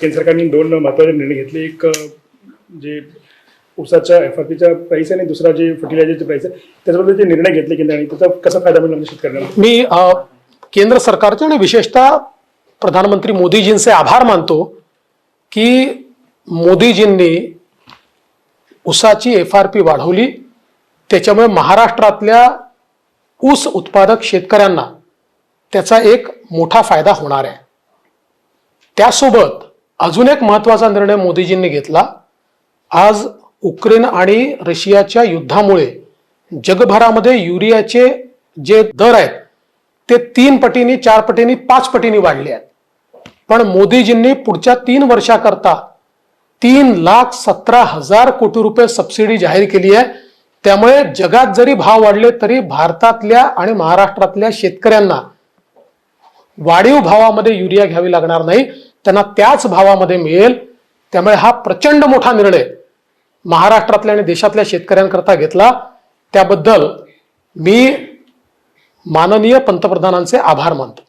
केंद्र सरकारने दोन महत्त्वाचे निर्णय घेतले. एक जे ऊसाच्या एफ आर पीचा प्राईस आहे आणि दुसरा जे फर्टिलायझरचे प्राईस आहे त्याच्याबद्दल जे निर्णय घेतले केंद्राने त्याचा कसा फायदा मिळणार शेतकऱ्यांना? मी अ, केंद्र सरकारचे आणि विशेषतः प्रधानमंत्री मोदीजींचे आभार मानतो की मोदीजींनी ऊसाची एफ आर पी वाढवली. त्याच्यामुळे महाराष्ट्रातल्या ऊस उत्पादक शेतकऱ्यांना त्याचा एक मोठा फायदा होणार आहे. त्यासोबत अजून एक महत्त्वाचा निर्णय मोदीजींनी घेतला. आज उक्रेन आणि रशियाच्या युद्धामुळे जगभरामध्ये युरियाचे जे दर आहेत ते तीन पटीने चार पटीने पाच पटीने वाढले आहेत. पण मोदीजींनी पुढच्या तीन वर्षाकरता तीन लाख सतरा हजार कोटी रुपये सबसिडी जाहीर केली आहे. त्यामुळे जगात जरी भाव वाढले तरी भारतातल्या आणि महाराष्ट्रातल्या शेतकऱ्यांना वाढीव भावामध्ये युरिया घ्यावी लागणार नाही. त्यांना त्याच भावामध्ये मिळेल. त्यामुळे हा प्रचंड मोठा निर्णय महाराष्ट्रातल्या आणि देशातल्या शेतकऱ्यांकरता घेतला. त्याबद्दल मी माननीय पंतप्रधानांचे आभार मानतो.